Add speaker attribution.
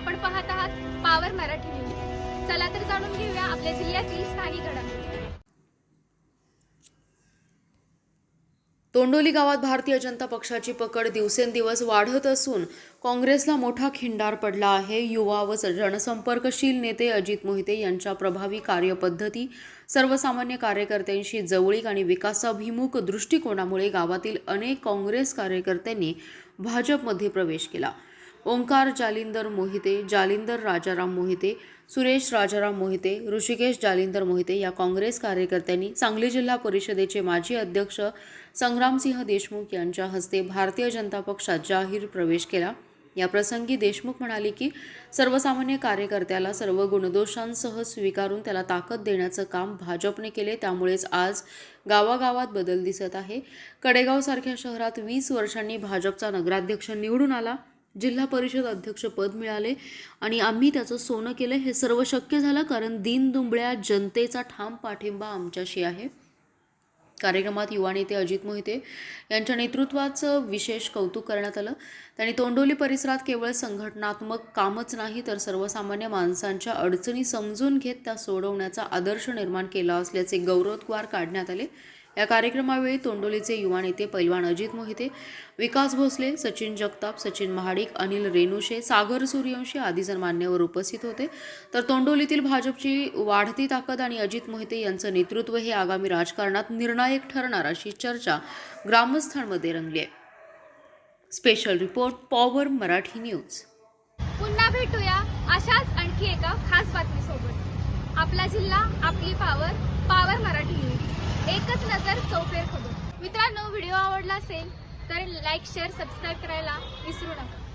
Speaker 1: आपण पाहत आहात पावर मराठी न्यूज चला तर जाणून घेऊया आपल्या जिल्ह्यातील स्थानिक घडामोडी.
Speaker 2: तोंडोली गावात भारतीय जनता पक्षाची पकड दिवसेंदिवस वाढत असून काँग्रेसला मोठा खिंडार पडला आहे. युवा व जनसंपर्कशील नेते अजित मोहिते यांच्या प्रभावी कार्यपद्धती सर्वसामान्य कार्यकर्त्यांशी जवळीक आणि विकासाभिमुख दृष्टिकोनामुळे गावातील अनेक काँग्रेस कार्यकर्त्यांनी भाजपमध्ये प्रवेश केला. ओंकार जालिंदर मोहिते जालिंदर राजाराम मोहिते सुरेश राजाराम मोहिते ऋषिकेश जालिंदर मोहिते या काँग्रेस कार्यकर्त्यांनी सांगली जिल्हा परिषदेचे माजी अध्यक्ष संग्रामसिंह देशमुख यांच्या हस्ते भारतीय जनता पक्षात जाहीर प्रवेश केला. या प्रसंगी देशमुख म्हणाले की सर्वसामान्य कार्यकर्त्याला सर्व गुणदोषांसह स्वीकारून त्याला ताकद देण्याचं काम भाजपने केले त्यामुळेच आज गावागावात बदल दिसत आहे. कडेगावसारख्या शहरात वीस वर्षांनी भाजपचा नगराध्यक्ष निवडून आला. जिल्हा परिषद अध्यक्षपद मिळाले आणि आम्ही त्याचं सोनं केलं. हे सर्व शक्य झालं कारण दीनदुंबळ्या जनतेचा ठाम पाठिंबा आमच्याशी आहे. कार्यक्रमात युवा नेते अजित मोहिते यांच्या नेतृत्वाचं विशेष कौतुक करण्यात आलं. त्यांनी तोंडोली परिसरात केवळ संघटनात्मक कामच नाही तर सर्वसामान्य माणसांच्या अडचणी समजून घेत त्या सोडवण्याचा आदर्श निर्माण केला असल्याचे गौरवोद्गार काढण्यात आले. या कार्यक्रमावेळी तोंडोलीचे युवा नेते पैलवान अजित मोहिते विकास भोसले सचिन जगताप सचिन महाडिक अनिल रेणुशे सागर सूर्यवंशी आदी जण मान्यवर उपस्थित होते. तर तोंडोलीतील भाजपची वाढती ताकद आणि अजित मोहिते यांचं नेतृत्व हे आगामी राजकारणात निर्णायक ठरणार अशी चर्चा ग्रामस्थांमध्ये रंगली आहे. Special report power Marathi news.
Speaker 1: पुन्हा भेटूया अशाच आणखी एका खास बातमीसोबत. आपला जिल्हा आपली पावर पावर मराठी एकच नजर चौफेर खबर मित्रांनो व्हिडिओ आवडला असेल तर लाईक शेअर सबस्क्राईब करायला विसरू नका.